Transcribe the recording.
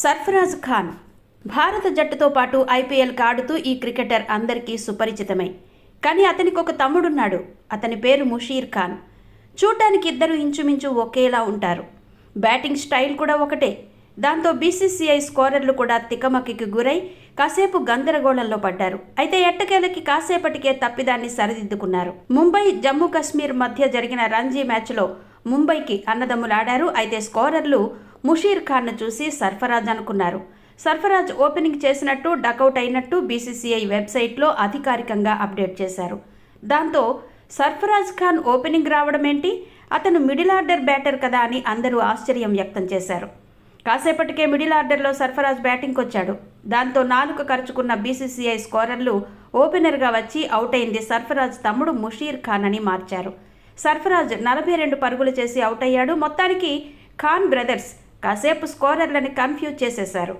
సర్ఫరాజ్ ఖాన్ భారత జట్టుతో పాటు ఐపీఎల్ ఆడుతూ ఈ క్రికెటర్ అందరికీ సుపరిచితమే. కానీ అతనికి ఒక తమ్ముడున్నాడు. అతని పేరు ముషీర్ ఖాన్. చూడ్డానికి ఇద్దరు ఇంచుమించు ఒకేలా ఉంటారు. బ్యాటింగ్ స్టైల్ కూడా ఒకటే. దాంతో బీసీసీఐ స్కోరర్లు కూడా తికమకికి గురై కాసేపు గందరగోళంలో పడ్డారు. అయితే ఎట్టకేలకి కాసేపటికే తప్పిదాన్ని సరిదిద్దుకున్నారు. ముంబై జమ్మూ కశ్మీర్ మధ్య జరిగిన రంజీ మ్యాచ్లో ముంబైకి అన్నదమ్ములాడారు. అయితే స్కోరర్లు ముషీర్ ఖాన్ను చూసి సర్ఫరాజ్ అనుకున్నారు. సర్ఫరాజ్ ఓపెనింగ్ చేసినట్టు డకౌట్ అయినట్టు బీసీసీఐ వెబ్సైట్లో అధికారికంగా అప్డేట్ చేశారు. దాంతో సర్ఫరాజ్ ఖాన్ ఓపెనింగ్ రావడం ఏంటి అతను మిడిల్ ఆర్డర్ బ్యాటర్ కదా అని అందరూ ఆశ్చర్యం వ్యక్తం చేశారు. కాసేపటికే మిడిల్ ఆర్డర్లో సర్ఫరాజ్ బ్యాటింగ్కి వచ్చాడు. దాంతో నాలుక ఖర్చుకున్న బీసీసీఐ స్కోరర్లు ఓపెనర్గా వచ్చి అవుట్ అయింది సర్ఫరాజ్ తమ్ముడు ముషీర్ ఖాన్ అని మార్చారు. సర్ఫరాజ్ నలభై రెండు పరుగులు చేసి అవుట్ అయ్యాడు. మొత్తానికి ఖాన్ బ్రదర్స్ కాసేపు స్కోరర్లని కన్ఫ్యూజ్ చేసేశారు.